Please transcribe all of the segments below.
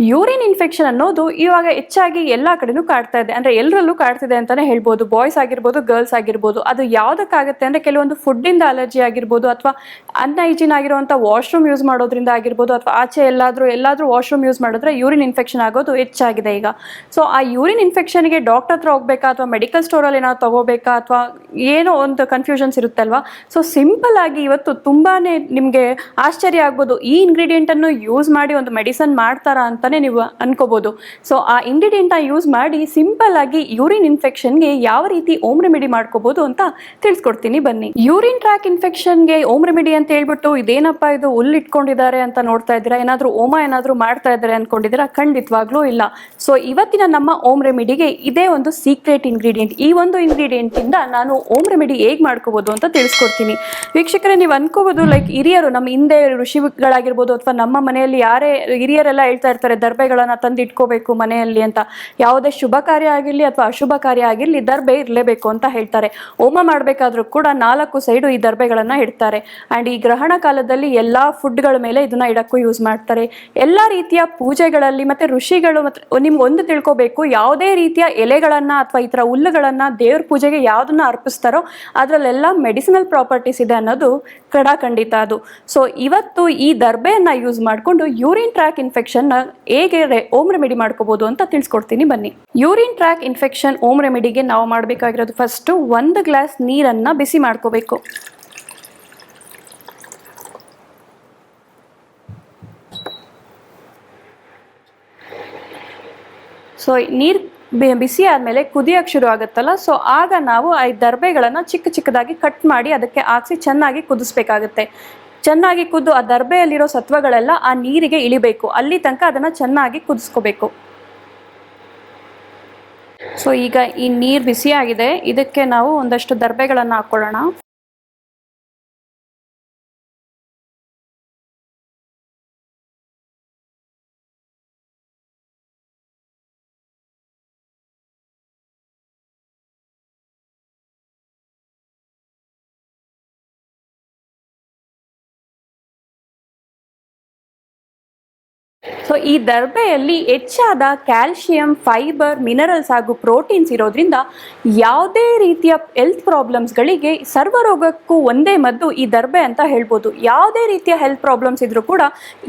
Urine infection ಅನ್ನೋದು ಇವಾಗ ಹೆಚ್ಚಾಗಿ ಎಲ್ಲ ಕಡೆನೂ ಕಾಡ್ತಾ ಇದೆ. ಅಂದ್ರೆ ಎಲ್ಲರಲ್ಲೂ ಕಾಡ್ತಿದೆ ಅಂತಾನೆ ಹೇಳ್ಬೋದು. ಬಾಯ್ಸ್ ಆಗಿರ್ಬೋದು, ಗರ್ಲ್ಸ್ ಆಗಿರ್ಬೋದು. ಅದು ಯಾವ್ದಕ್ಕಾಗತ್ತೆ ಅಂದ್ರೆ ಕೆಲವೊಂದು ಫುಡ್ಡಿಂದ ಅಲರ್ಜಿ ಆಗಿರ್ಬೋದು ಅಥವಾ ಅನ್ಹೈಜಿನ್ ಆಗಿರುವಂಥ ವಾಶ್ರೂಮ್ ಯೂಸ್ ಮಾಡೋದ್ರಿಂದ ಆಗಿರ್ಬೋದು ಅಥವಾ ಆಚೆ ಎಲ್ಲಾದ್ರೂ ಎಲ್ಲಾದ್ರೂ ವಾಶ್ರೂಮ್ ಯೂಸ್ ಮಾಡಿದ್ರೆ ಯೂರಿನ್ ಇನ್ಫೆಕ್ಷನ್ ಆಗೋದು ಹೆಚ್ಚಾಗಿದೆ ಈಗ. ಸೊ, ಆ ಯೂರಿನ್ ಇನ್ಫೆಕ್ಷನ್ಗೆ ಡಾಕ್ಟರ್ ಹತ್ರ ಹೋಗ್ಬೇಕಾ ಅಥವಾ ಮೆಡಿಕಲ್ ಸ್ಟೋರಲ್ಲಿ ಏನಾದ್ರು ತಗೋಬೇಕಾ ಅಥವಾ ಏನೋ ಒಂದು ಕನ್ಫ್ಯೂಷನ್ಸ್ ಇರುತ್ತಲ್ವಾ? ಸೊ, ಸಿಂಪಲ್ ಆಗಿ ಇವತ್ತು ತುಂಬಾನೇ ನಿಮಗೆ ಆಶ್ಚರ್ಯ ಆಗ್ಬೋದು. ಈ ಇಂಗ್ರೀಡಿಯೆಂಟ್ ಅನ್ನು ಯೂಸ್ ಮಾಡಿ ಒಂದು ಮೆಡಿಸನ್ ಮಾಡ್ತಾರಾ ಅಂತಾನೆ ನೀವು ಅನ್ಕೋಬಹುದು ಸೊ ಆ ಇಂಗ್ರೀಡಿಯೆಂಟ್ ಯೂಸ್ ಮಾಡಿ ಸಿಂಪಲ್ ಆಗಿ ಯೂರಿನ್ ಇನ್ಫೆಕ್ಷನ್ಗೆ ಯಾವ ರೀತಿ ಓಮ್ ರೆಮಿಡಿ ಮಾಡ್ಕೋಬಹುದು ಅಂತ ತಿಳಿಸ್ಕೊಡ್ತೀನಿ ಬನ್ನಿ. ಯೂರಿನ್ ಟ್ರ್ಯಾಕ್ ಇನ್ಫೆಕ್ಷನ್ಗೆ ಓಮ್ ರೆಮಿಡಿ ಅಂತ ಹೇಳ್ಬಿಟ್ಟು ಇದೇನಪ್ಪ ಇದು ಹುಲ್ಲು ಇಟ್ಕೊಂಡಿದ್ದಾರೆ ಅಂತ ನೋಡ್ತಾ ಇದ್ದೀರಾ? ಏನಾದ್ರೂ ಓಮ ಏನಾದ್ರೂ ಮಾಡ್ತಾ ಇದ್ದಾರೆ ಅಂದ್ಕೊಂಡಿದ್ದೀರಾ ಖಂಡಿತವಾಗ್ಲೂ ಇಲ್ಲ. ಸೊ ಇವತ್ತಿನ ನಮ್ಮ ಓಮ್ ರೆಮಿಡಿಗೆ ಇದೇ ಒಂದು ಸೀಕ್ರೆಟ್ ಇಂಗ್ರೀಡಿಯೆಂಟ್ ಈ ಒಂದು ಇಂಗ್ರೀಡಿಯೆಂಟ್ ಇಂದ ನಾನು ಓಮ್ ರೆಮಿಡಿ ಹೇಗ್ ಮಾಡ್ಕೋಬಹುದು ಅಂತ ತಿಳಿಸ್ಕೊಡ್ತೀನಿ. ವೀಕ್ಷಕರೇ, ನೀವು ಅನ್ಕೋಬಹುದು ಲೈಕ್ ಹಿರಿಯರು, ನಮ್ಮ ಹಿಂದೆ ಋಷಿಗಳಾಗಿರ್ಬೋದು ಅಥವಾ ನಮ್ಮ ಮನೆಯಲ್ಲಿ ಯಾರೇ ಹಿರಿಯರೆಲ್ಲ ಹೇಳ್ತಾ ಇರ್ತಾರೆ ದರ್ಬೆಗಳನ್ನ ತಂದು ಇಟ್ಕೋಬೇಕು ಮನೆಯಲ್ಲಿ ಅಂತ. ಯಾವುದೇ ಶುಭ ಕಾರ್ಯ ಆಗಿರಲಿ ಅಥವಾ ಅಶುಭ ಕಾರ್ಯ ಆಗಿರಲಿ ದರ್ಬೆ ಇರಲೇಬೇಕು ಅಂತ ಹೇಳ್ತಾರೆ. ಹೋಮ ಮಾಡಬೇಕಾದ್ರೂ ಕೂಡ ನಾಲ್ಕು ಸೈಡು ಈ ದರ್ಬೆಗಳನ್ನು ಇಡ್ತಾರೆ. ಅಂಡ್ ಈ ಗ್ರಹಣ ಕಾಲದಲ್ಲಿ ಎಲ್ಲ ಫುಡ್ಗಳ ಮೇಲೆ ಇದನ್ನ ಇಡಕ್ಕೂ ಯೂಸ್ ಮಾಡ್ತಾರೆ. ಎಲ್ಲ ರೀತಿಯ ಪೂಜೆಗಳಲ್ಲಿ ಮತ್ತೆ ಋಷಿಗಳು ಮತ್ತು ನಿಮ್ಗೆ ಒಂದು ತಿಳ್ಕೊಬೇಕು, ಯಾವುದೇ ರೀತಿಯ ಎಲೆಗಳನ್ನು ಅಥವಾ ಈ ತರ ಹುಲ್ಲುಗಳನ್ನ ದೇವ್ರ ಪೂಜೆಗೆ ಯಾವ್ದನ್ನ ಅರ್ಪಿಸ್ತಾರೋ ಅದರಲ್ಲೆಲ್ಲ ಮೆಡಿಸಿನಲ್ ಪ್ರಾಪರ್ಟೀಸ್ ಇದೆ ಅನ್ನೋದು ಕಡಾಖಂಡಿತ ಅದು. ಸೊ ಇವತ್ತು ಈ ದರ್ಬೆಯನ್ನು ಯೂಸ್ ಮಾಡಿಕೊಂಡು ಯೂರಿನ್ ಟ್ರ್ಯಾಕ್ ಇನ್ಫೆಕ್ಷನ್ ಹೇಗೆ ಓಮ್ ರೆಮಿಡಿ ಮಾಡ್ಕೋಬಹುದು ಅಂತ ತಿಳಿಸ್ಕೊಡ್ತೀನಿ ಬನ್ನಿ. ಯೂರಿನ್ ಟ್ರ್ಯಾಕ್ ಇನ್ಫೆಕ್ಷನ್ ಓಮ್ ರೆಮಿಡಿಗೆ ನಾವು ಮಾಡಬೇಕಾಗಿರೋದು ಫಸ್ಟ್ ಒಂದು ಗ್ಲಾಸ್ ನೀರನ್ನ ಬಿಸಿ ಮಾಡ್ಕೋಬೇಕು. ಸೊ ನೀರು ಬಿಸಿ ಆದಮೇಲೆ ಕುದಿಯೋಕೆ ಶುರು ಆಗುತ್ತಲ್ಲ? ಸೊ ಆಗ ನಾವು ಆ ದರ್ಬೆಗಳನ್ನು ಚಿಕ್ಕ ಚಿಕ್ಕದಾಗಿ ಕಟ್ ಮಾಡಿ ಅದಕ್ಕೆ ಹಾಕ್ಸಿ ಚೆನ್ನಾಗಿ ಕುದಿಸ್ಬೇಕಾಗುತ್ತೆ. ಚೆನ್ನಾಗಿ ಕುದ್ದು ಆ ದರ್ಬೆಯಲ್ಲಿರೋ ಸತ್ವಗಳೆಲ್ಲ ಆ ನೀರಿಗೆ ಇಳಿಬೇಕು. ಅಲ್ಲಿ ತನಕ ಅದನ್ನು ಚೆನ್ನಾಗಿ ಕುದಿಸ್ಕೋಬೇಕು. ಸೊ ಈಗ ಈ ನೀರು ಬಿಸಿಯಾಗಿದೆ. ಇದಕ್ಕೆ ನಾವು ಒಂದಷ್ಟು ದರ್ಬೆಗಳನ್ನು ಹಾಕ್ಕೊಳ್ಳೋಣ ಸೊ ಈ ದರ್ಬೆಯಲ್ಲಿ ಹೆಚ್ಚಾದ ಕ್ಯಾಲ್ಶಿಯಂ ಫೈಬರ್ ಮಿನರಲ್ಸ್ ಹಾಗೂ ಪ್ರೋಟೀನ್ಸ್ ಇರೋದ್ರಿಂದ ಯಾವುದೇ ರೀತಿಯ ಹೆಲ್ತ್ ಪ್ರಾಬ್ಲಮ್ಸ್ಗಳಿಗೆ ಸರ್ವರೋಗಕ್ಕೂ ಒಂದೇ ಮದ್ದು ಈ ದರ್ಬೆ ಅಂತ ಹೇಳ್ಬೋದು. ಯಾವುದೇ ರೀತಿಯ ಹೆಲ್ತ್ ಪ್ರಾಬ್ಲಮ್ಸ್ ಇದ್ರೂ ಕೂಡ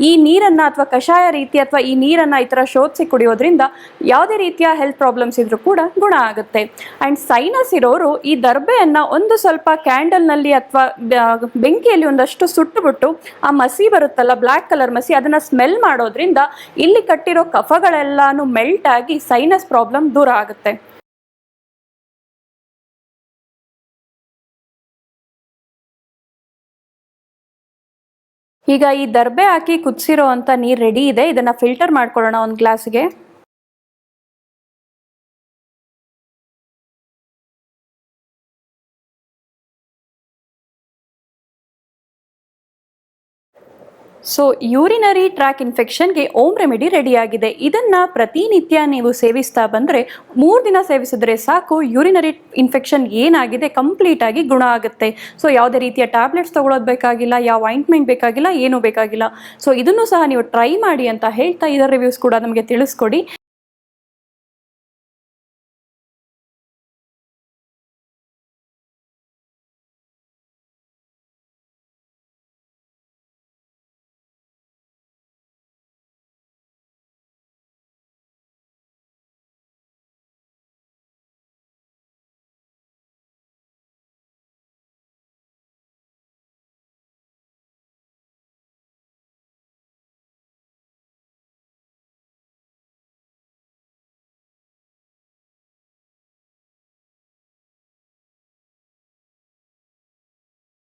ಈ ನೀರನ್ನು ಅಥವಾ ಕಷಾಯ ರೀತಿ ಅಥವಾ ಈ ನೀರನ್ನು ಈ ಥರ ಶೋಧಿಸಿ ಕುಡಿಯೋದ್ರಿಂದ ಯಾವುದೇ ರೀತಿಯ ಹೆಲ್ತ್ ಪ್ರಾಬ್ಲಮ್ಸ್ ಇದ್ರೂ ಕೂಡ ಗುಣ ಆಗುತ್ತೆ. ಆ್ಯಂಡ್ ಸೈನಸ್ ಇರೋರು ಈ ದರ್ಬೆಯನ್ನು ಒಂದು ಸ್ವಲ್ಪ ಕ್ಯಾಂಡಲ್ನಲ್ಲಿ ಅಥವಾ ಬೆಂಕಿಯಲ್ಲಿ ಒಂದಷ್ಟು ಸುಟ್ಟುಬಿಟ್ಟು ಆ ಮಸಿ ಬರುತ್ತಲ್ಲ ಬ್ಲ್ಯಾಕ್ ಕಲರ್ ಮಸಿ, ಅದನ್ನು ಸ್ಮೆಲ್ ಮಾಡೋದ್ರಿಂದ ಇಲ್ಲಿ ಕಟ್ಟಿರೋ ಕಫಗಳೆಲ್ಲಾನು ಮೆಲ್ಟ್ ಆಗಿ ಸೈನಸ್ ಪ್ರಾಬ್ಲಮ್ ದೂರ ಆಗುತ್ತೆ. ಈಗ ಈ ದರ್ಬೆ ಹಾಕಿ ಕುದಿಸಿರೋ ಅಂತ ನೀರು ರೆಡಿ ಇದೆ. ಇದನ್ನ ಫಿಲ್ಟರ್ ಮಾಡ್ಕೊಳ್ಳೋಣ ಒಂದು ಗ್ಲಾಸ್ಗೆ ಸೊ ಯೂರಿನರಿ ಟ್ರ್ಯಾಕ್ ಇನ್ಫೆಕ್ಷನ್ಗೆ ಓಮ್ ರೆಮಿಡಿ ರೆಡಿಯಾಗಿದೆ ಇದನ್ನ ಪ್ರತಿನಿತ್ಯ ನೀವು ಸೇವಿಸ್ತಾ ಬಂದರೆ, ಮೂರು ದಿನ ಸೇವಿಸಿದ್ರೆ ಸಾಕು ಯೂರಿನರಿ ಇನ್ಫೆಕ್ಷನ್ ಏನಾಗಿದೆ ಕಂಪ್ಲೀಟ್ ಆಗಿ ಗುಣ ಆಗುತ್ತೆ. ಸೊ ಯಾವುದೇ ರೀತಿಯ ಟ್ಯಾಬ್ಲೆಟ್ಸ್ ತಗೊಳೋದು ಬೇಕಾಗಿಲ್ಲ, ಯಾವ ಆಯಿಂಟ್ಮೆಂಟ್ ಬೇಕಾಗಿಲ್ಲ, ಏನೂ ಬೇಕಾಗಿಲ್ಲ. ಸೊ ಇದನ್ನು ಸಹ ನೀವು ಟ್ರೈ ಮಾಡಿ ಅಂತ ಹೇಳ್ತಾ ಇದರ ರಿವ್ಯೂಸ್ ಕೂಡ ನಮಗೆ ತಿಳಿಸ್ಕೊಡಿ.